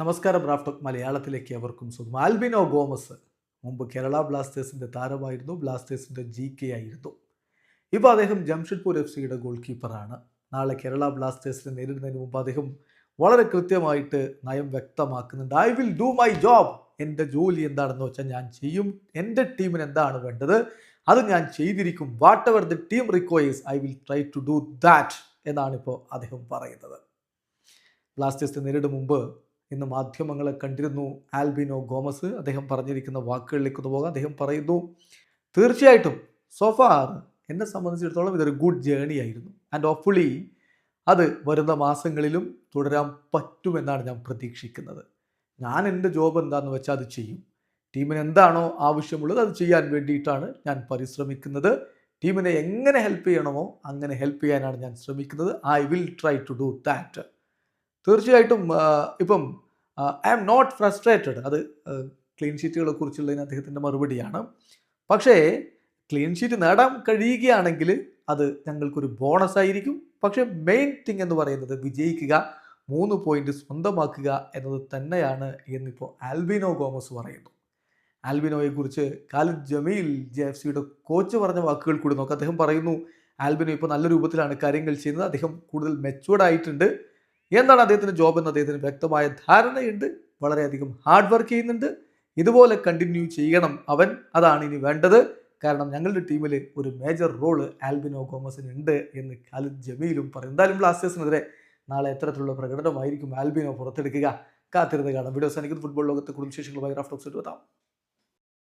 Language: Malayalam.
നമസ്കാരം റാഫ്റ്റോക്ക് മലയാളത്തിലേക്ക് അവർക്കും സ്വന്തം ആൽബിനോ ഗോമസ് മുമ്പ് കേരള ബ്ലാസ്റ്റേഴ്സിന്റെ താരമായിരുന്നു ബ്ലാസ്റ്റേഴ്സിന്റെ ജി കെ ആയിരുന്നു. ഇപ്പോൾ അദ്ദേഹം ജംഷഡ്പൂർ എഫ് സിയുടെ ഗോൾ കീപ്പറാണ് നാളെ കേരള ബ്ലാസ്റ്റേഴ്സിനെ നേരിടുന്നതിന് മുമ്പ് അദ്ദേഹം വളരെ കൃത്യമായിട്ട് നയം വ്യക്തമാക്കുന്നുണ്ട്. I will do my job എന്റെ ജോലി എന്താണെന്ന് വെച്ചാൽ ഞാൻ ചെയ്യും. എന്റെ ടീമിന് എന്താണ് വേണ്ടത്? അത് ഞാൻ ചെയ്തിരിക്കും. Whatever the team requires I will try to do that എന്നാണ് ഇപ്പോൾ അദ്ദേഹം പറയുന്നത്. ബ്ലാസ്റ്റേഴ്സിനെ നേരിടും മുമ്പ് ഇന്ന് മാധ്യമങ്ങളെ കണ്ടിരുന്നു ആൽബിനോ ഗോമസ്. അദ്ദേഹം പറഞ്ഞിരിക്കുന്ന വാക്കുകളിലേക്ക് ഒന്ന് പോകാം. അദ്ദേഹം പറയുന്നു തീർച്ചയായിട്ടും സോഫാർ എന്നെ സംബന്ധിച്ചിടത്തോളം ഇതൊരു ഗുഡ് ജേണി ആയിരുന്നു. ആൻഡ് ഓഫ്ഫുള്ളി അത് വരുന്ന മാസങ്ങളിലും തുടരാൻ പറ്റുമെന്നാണ് ഞാൻ പ്രതീക്ഷിക്കുന്നത്. ഞാൻ എന്റെ ജോബ് എന്താണെന്ന് വെച്ചാൽ അത് ചെയ്യും. ടീമിന് എന്താണോ ആവശ്യമുള്ളത് അത് ചെയ്യാൻ വേണ്ടിയിട്ടാണ് ഞാൻ പരിശ്രമിക്കുന്നത്. ടീമിനെ എങ്ങനെ ഹെൽപ്പ് ചെയ്യണമോ അങ്ങനെ ഹെൽപ്പ് ചെയ്യാനാണ് ഞാൻ ശ്രമിക്കുന്നത്. I will try to do that തീർച്ചയായിട്ടും ഇപ്പം ഐ ആം നോട്ട് ഫ്രസ്ട്രേറ്റഡ് അത് ക്ലീൻ ഷീറ്റുകളെ കുറിച്ചുള്ളതിന് അദ്ദേഹത്തിന്റെ മറുപടിയാണ്. പക്ഷേ ക്ലീൻ ഷീറ്റ് നേടാൻ കഴിയുകയാണെങ്കിൽ അത് ഞങ്ങൾക്കൊരു ബോണസ് ആയിരിക്കും. പക്ഷേ മെയിൻ തിങ് എന്ന് പറയുന്നത് വിജയിക്കുക മൂന്ന് പോയിന്റ് സ്വന്തമാക്കുക എന്നത് തന്നെയാണ് എന്നിപ്പോൾ ആൽബിനോ ഗോമസ് പറയുന്നു. ആൽബിനോയെ കുറിച്ച് ഖാലിദ് ജമീൽ ജെ എഫ് സിയുടെ കോച്ച് പറഞ്ഞ വാക്കുകൾ കൂടി നോക്കാം. അദ്ദേഹം പറയുന്നു ആൽബിനോ ഇപ്പോൾ നല്ല രൂപത്തിലാണ് കാര്യങ്ങൾ ചെയ്യുന്നത്. അദ്ദേഹം കൂടുതൽ മെച്ചുവേർഡ് ആയിട്ടുണ്ട്. എന്താണ് അദ്ദേഹത്തിന്റെ ജോബ് എന്ന് അദ്ദേഹത്തിന് വ്യക്തമായ ധാരണയുണ്ട്. വളരെയധികം ഹാർഡ് വർക്ക് ചെയ്യുന്നുണ്ട്. ഇതുപോലെ കണ്ടിന്യൂ ചെയ്യണം അവൻ. അതാണ് ഇനി വേണ്ടത്. കാരണം ഞങ്ങളുടെ ടീമിൽ ഒരു മേജർ റോൾ ആൽബിനോ ഗോമസിന് ഉണ്ട് എന്ന് ഖാലിദ് ജമീലും പറയും. എന്തായാലും ബ്ലാസ്റ്റേഴ്സിനെതിരെ നാളെ എത്തരത്തിലുള്ള പ്രകടനമായിരിക്കും ആൽബിനോ പുറത്തെടുക്കുക. കാത്തിരുന്ന് കാണാം. വീഡിയോ സനിക്കുന്ന ഫുട്ബോൾ ലോകത്തെ കുടുംബ വിശേഷങ്ങളുമായി റാഫ്റ്റോക്സ് എത്താം.